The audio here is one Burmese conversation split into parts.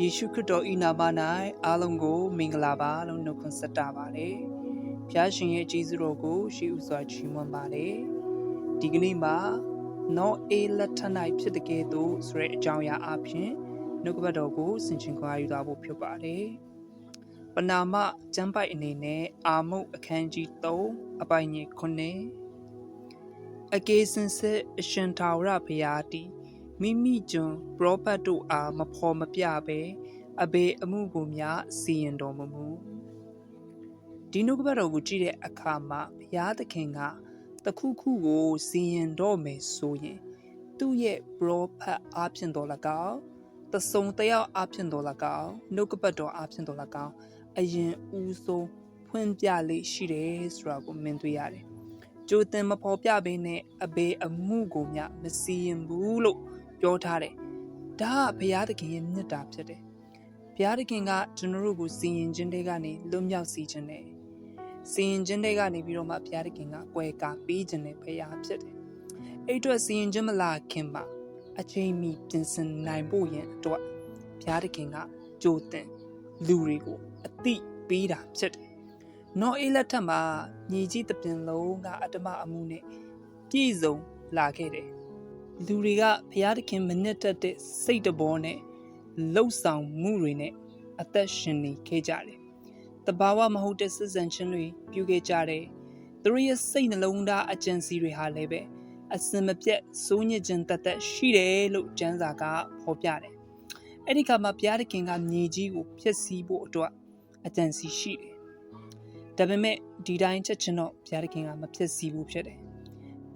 ယေရှုခရစ်တော်ဤနာမ၌အားလုံးကို မင်္ဂလာပါလို့နှုတ်ခွန်းဆက်တာပါတယ်။ဖျားရှင်ရဲ့ကျေးဇူးတော်ကိုရှိဥစွာချီးမွမ်းပါတယ်။ဒီကနေ့မှာနောအေလက်ထ၌ဖြစ်တဲ့ကဲ့သို့ဆိုတဲ့အကြောင်းအရာအဖြစ်နှုတ်ကပတ်တော်ကိုဆင်ခြင်ခွာယူသွားဖို့ဖြစ်ပါတယ်။ပနာမကျမ်းပိုက်အနေနဲ့အာမုတ်အခန်းကြီး3အပိုင်းကြီး9အကေစင်စစ်အရှင်ထာဝရဘုရားတည် မိမိကျွန်ပရောဖက်တို့အားမဖော်မပြဘဲအဘေအမှုကိုများစီရင်တော်မမူဒီနှုတ်ကပတ်တော်ကိုကြည့်တဲ့အခါမှာဘုရားသခင်ကတခုခုကိုစီရင်တော်မယ်ဆိုရင် သူ့ရဲ့ပရောဖက်အားဖြင့်တော်၎င်းတဆုံတယောက်အားဖြင့်တော်၎င်းနှုတ်ကပတ်တော်အားဖြင့်တော်၎င်းအရင်ဦးဆုံးဖွင့်ပြလေးရှိတယ်ဆိုတာကိုမြင်တွေ့ရတယ်ကြိုတင်မဖော်ပြဘဲနဲ့အဘေအမှုကိုများမစီရင်ဘူးလို့ ပြောထားတယ်။ဒါကဘုရားသခင်ရဲ့မြတ်တာဖြစ်တယ်။ဘုရားသခင်ကကျွန်တော်တို့ကိုစီရင်ခြင်းတွေကနေလွတ်မြောက်စေခြင်းနဲ့စီရင်ခြင်းတွေကနေပြီးတော့မှဘုရားသခင်ကကွယ်ကာပေးခြင်းနဲ့ဘုရားဖြစ်တယ်။အဲ့အတွက်စီရင်ခြင်းမလာခင်မှာအချိန်မီပြင်ဆင်နိုင်ဖို့ရန်အတွက်ဘုရားသခင်ကကြိုတင်လူတွေကိုအတိပေးတာဖြစ်တယ်။နော်အေးလက်ထက်မှာညီကြီးတပင်လုံးကအတ္တမအမှုနဲ့ပြည့်စုံလာခဲ့တယ်။ လူတွေကဘုရားသခင်မနစ်သက်တဲ့စိတ်တဘောနဲ့လှုပ်ဆောင်မှုတွေနဲ့အသက်ရှင်နေခဲ့ကြတယ်။တဘာဝမဟုတ်တဲ့စစ်စံချင်းတွေပြုခဲ့ကြတယ်။သူတို့ရဲ့စိတ်နှလုံးသားအကြံစီတွေဟာလည်းပဲအစင်မပြတ်စိုးညစ်ခြင်းတသက်ရှိတယ်လို့ကျမ်းစာကဖော်ပြတယ်။အဲ့ဒီကမှာဘုရားသခင်ကမြေကြီးကိုဖျက်ဆီးဖို့အတွက်အကြံစီရှိတယ်။ဒါပေမဲ့ဒီတိုင်းချက်ချင်းတော့ဘုရားသခင်ကမဖျက်ဆီးဘူးဖြစ်တယ်။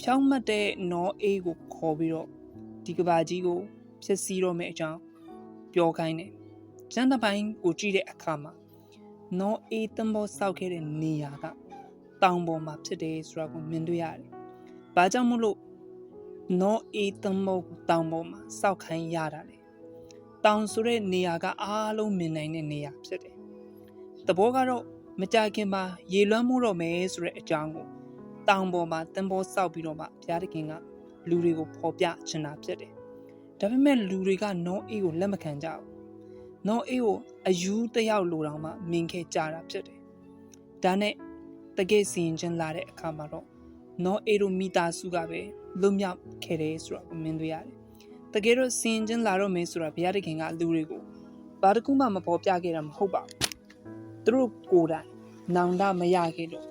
ဖြောင်းမတ်တဲ့နောအေးကိုခေါ်ပြီးတော့ဒီကဘာကြီးကိုဖျက်ဆီးတော့မယ့်အကြောင်းပြောခိုင်းတယ်။ကျမ်းတစ်ပိုင်းကိုကြည့်တဲ့အခါမှာနောအေးတံဘောစောက်ခဲ့တဲ့နေရာကတောင်ပေါ်မှာဖြစ်တယ်ဆိုတာကိုမြင်တွေ့ရတယ်။ဘာကြောင့်မို့လို့နောအေးတံဘောကိုတောင်ပေါ်မှာစောက်ခိုင်းရတာလဲ။တောင်ဆိုတဲ့နေရာကအားလုံးမြင်နိုင်တဲ့နေရာဖြစ်တယ်။တဘောကတော့မကြခင်မှာရေလွှမ်းမှုတော့မယ်ဆိုတဲ့အကြောင်းကို တောင်ပေါ်မှာတံဘောစောက်ပြီးတော့မှဘုရားသခင်ကလူတွေကိုဖော်ပြချင်တာဖြစ်တယ်။ဒါပေမဲ့လူတွေကနောအေးကိုလက်မခံကြဘူး။နောအေးကိုအယူတယောက်လိုတောင်မှမြင်ခဲ့ကြတာဖြစ်တယ်။ဒါနဲ့တကယ်စီရင်ချင်းလာတဲ့အခါမှာတော့နောအေးတို့မိသားစုကပဲလွတ်မြောက်ခဲ့တယ်ဆိုတာကိုမြင်တွေ့ရတယ်။တကယ်တော့စီရင်ချင်းလာတော့မယ်ဆိုတာဘုရားသခင်ကလူတွေကိုဘာတစ်ခုမှမပေါ်ပြခဲ့တာမဟုတ်ပါဘူး။သူတို့ကိုယ်တိုင်နောင်တမရခဲ့လို့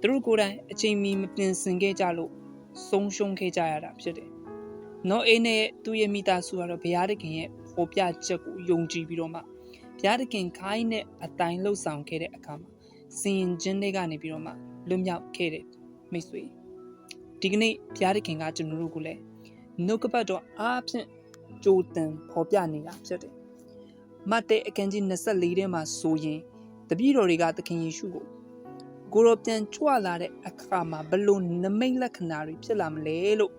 သူတို့ကိုယ်တိုင်အချိန်မီမပြင်ဆင်ခဲ့ကြလို့ဆုံးရှုံးခဲ့ကြရတာဖြစ်တယ်။နောအေးနဲ့သူ့ရဲ့မိသားစုကတော့ဘုရားသခင်ရဲ့ပေါ်ပြချက်ကိုယုံကြည်ပြီးတော့မှဘုရားသခင်ခိုင်းတဲ့အတိုင်းလှုပ်ဆောင်ခဲ့တဲ့အခါမှာစင်ရင်ချင်းတွေကနေပြီးတော့မှလွတ်မြောက်ခဲ့တဲ့မိတ်ဆွေဒီကနေ့ဘုရားသခင်ကကျွန်တော်တို့ကိုလည်းနှုတ်ကပတ်တော်အားဖြင့်ကြိုးတန်ပေါ်ပြနေတာဖြစ်တယ်။မတ်တဲ့အခန်းကြီး24ထဲမှာဆိုရင်တပည့်တော်တွေကသခင်ယေရှုကို ကိုရောပြန်ကြွလာတဲ့အခါမှာဘလို့နမိတ်လက္ခဏာတွေဖြစ်လာမလဲလို့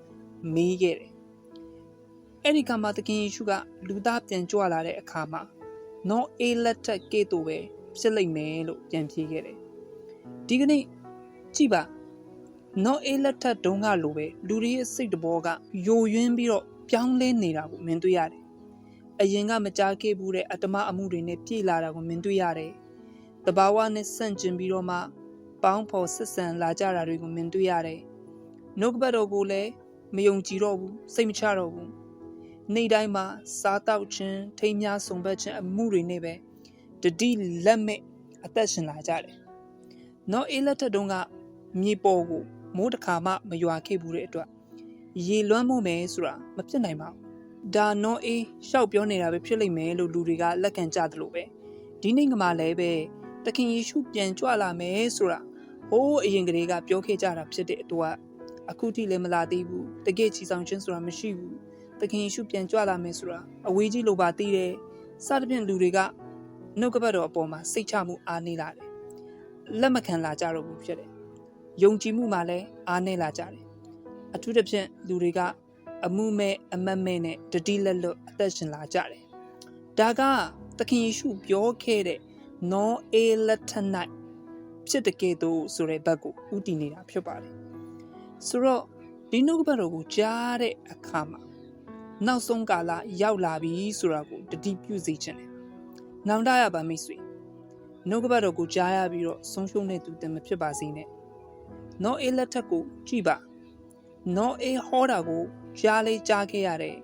မေးခဲ့တယ်။အဲ့ဒီကမှာသခင်ယေရှုကလူသားပြန်ကြွလာတဲ့အခါမှာနောအေးလက်ထက်ကဲ့သို့ပဲဖြစ်လိမ့်မယ်လို့ပြန်ဖြေခဲ့တယ်။ဒီကနေ့ကြည်ပါနောအေးလက်ထက်တုန်းကလိုပဲလူတွေရဲ့စိတ်တဘောကယိုယွင်းပြီးတော့ပြောင်းလဲနေတာကိုမြင်တွေ့ရတယ်။အရင်ကမကြားခဲ့ဘူးတဲ့အတ္တမအမှုတွေနဲ့ပြည့်လာတာကိုမြင်တွေ့ရတယ်။တဘာဝနဲ့ဆန့်ကျင်ပြီးတော့မှ ပေါင်းဖော်ဆက်ဆံလာကြတာတွေကိုမြင်တွေ့ရတယ်။နှုတ်ကပတ်တော်ကိုလည်းမယုံကြည်တော့ဘူးစိတ်မချတော့ဘူး။နေ့တိုင်းမှာစားတောက်ခြင်းထိမ်းများဆုံဘက်ခြင်းအမှုတွေနဲ့ပဲတတိလက်မဲ့အသက်ရှင်လာကြတယ်။နော်အေးလက်ထက်တုန်းကမြေပေါ်ကိုမိုးတစ်ခါမှမရွာခဲ့ဘူးတဲ့အတွက်ရေလွှမ်းမှုမယ်ဆိုတာမဖြစ်နိုင်ပါဘူး။ဒါနော်အေးရှောက်ပြောနေတာပဲဖြစ်လိမ့်မယ်လို့လူတွေကလက်ခံကြသလိုပဲဒီနေ့ကမှလည်းပဲသခင်ယေရှုပြန်ကြွလာမယ်ဆိုတာ ဟိုးအရင်ကလေးကပြောခဲ့ကြတာဖြစ်တဲ့အတွက်အခုထိလည်းမလာသေးဘူးတကယ်ချီဆောင်ခြင်းဆိုတာမရှိဘူးသခင်ယေရှုပြန်ကြွလာမယ်ဆိုတာအဝေးကြီးလိုပါသေးတယ်စသဖြင့်လူတွေကနှုတ်ကပတ်တော်အပေါ်မှာစိတ်ချမှုအားနေလာတယ်လက်မခံလာကြတော့ဘူးဖြစ်တယ်ယုံကြည်မှုမှလည်းအားနေလာကြတယ်အထူးသဖြင့်လူတွေကအမှုမဲ့အမတ်မဲ့နဲ့တတိလက်လွတ်အသက်ရှင်လာကြတယ်ဒါကသခင်ယေရှုပြောခဲ့တဲ့နောအေလက်ထ၌ ဖြစ်တဲ့ကဲ့သို့ဆိုတဲ့ဘက်ကိုဥတည်နေတာဖြစ်ပါတယ်ဆိုတော့ဒီနှုတ်ကပတ်တော်ကိုကြားတဲ့အခါမှာနောက်ဆုံးကာလရောက်လာပြီဆိုတာကိုတတိပြုစေချင်တယ်နောင်တရပါမိတ်ဆွေနှုတ်ကပတ်တော်ကိုကြားရပြီးတော့ဆုံးရှုံးတဲ့သူတင်မဖြစ်ပါစေနဲ့နောအေးလက်ထက်ကိုကြည့်ပါနောအေးဟောတာကိုကြားလေးကြားခဲ့ရတယ်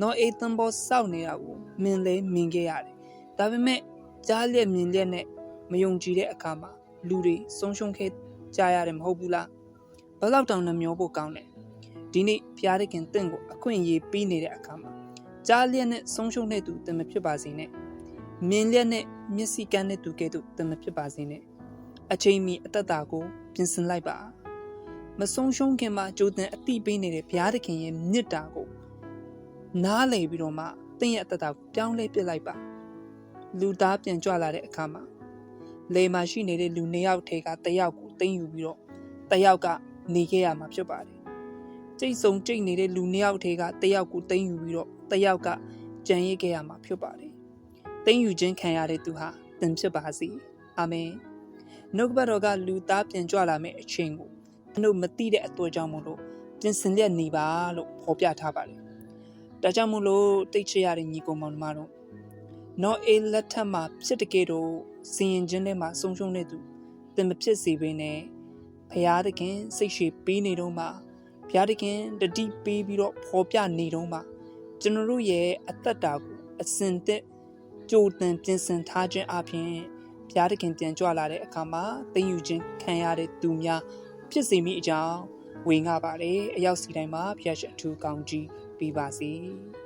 နောအေးတန်ဘောစောက်နေတာကိုမြင်လဲမြင်ခဲ့ရတယ်ဒါပေမဲ့ကြားလျက်မြင်လျက်နဲ့မယုံကြည်တဲ့အခါမှာ လူတွေဆုံးရှုံးခဲ့ကြရတယ်မဟုတ်ဘူးလားဘယ်လောက်တောင်နှမျောဖို့ကောင်းလဲဒီနေ့ဖျားရခင်တင့်ကိုအခွင့်အရေးပေးနေတဲ့အခါမှာကြားလျက်နဲ့ဆုံးရှုံးတဲ့သူတင်မဖြစ်ပါစေနဲ့မြင်လက်နဲ့မျက်စိကန်းတဲ့သူကဲ့သို့တမဖြစ်ပါစေနဲ့အချိန်မီအသက်တာကို ပြင်ဆင်လိုက်ပါမဆုံးရှုံးခင်မှာကြိုးတင်အတိပေးနေတဲ့ဘုရားသခင်ရဲ့မြစ်တာကိုနားလည်ပြီးတော့မှတင့်ရဲ့အသက်တာကိုပြောင်းလဲပစ်လိုက်ပါလူသားပြန်ကြွလာတဲ့အခါမှာ လေမှာရှိနေတဲ့လူနှစ်ယောက်ထဲကတစ်ယောက်ကိုတင်းယူပြီးတော့တစ်ယောက်ကနေခဲ့ရမှာဖြစ်ပါတယ်ကျိတ်ဆုံကျိတ်နေတဲ့လူနှစ်ယောက်ထဲကတစ်ယောက်ကိုတင်းယူပြီးတော့တစ်ယောက်ကကြံရစ်ခဲ့ရမှာဖြစ်ပါတယ်သိမ့်ယူခြင်းခံရတဲ့သူဟာသင်ဖြစ်ပါစေအာမင်နှုတ်ကပတ်တော်ကလူသားပြန်ကြွလာမယ့်အချိန်ကိုအနုမသိတဲ့အတွက်ကြောင့်မို့လို့ပြင်ဆင်လျက်နေပါလို့ဖော်ပြထားပါတယ်ဒါကြောင့်မို့လို့တိတ်ချရတဲ့ညီကောင်မောင်နှမတို့ နော်အေးလက်ထက်မှာဖြစ်တကယ်တော့စင်ရင်ချင်းထဲမှာဆုံရှုံတဲ့သူသင်မဖြစ်စေဘဲနဲ့ဖရာသခင်စိတ်ရှိပေးနေတော့မှဖရာသခင်တတိပေးပြီးတော့ဖော်ပြနေတော့မှကျွန်တော်တို့ရဲ့အသက်တာကိုအစင်သက်ကြိုတင်ပြင်ဆင်ထားခြင်းအပြင်ဘုရားသခင်ပြန်ကြွလာတဲ့အခါမှာသိယူခြင်းခံရတဲ့သူများဖြစ်စေမိအကြောင်းဝင်ငါပါတယ်အရောက်စီတိုင်းမှာဘုရားရှင်အထူးကောင်းကြီးပေးပါစေ။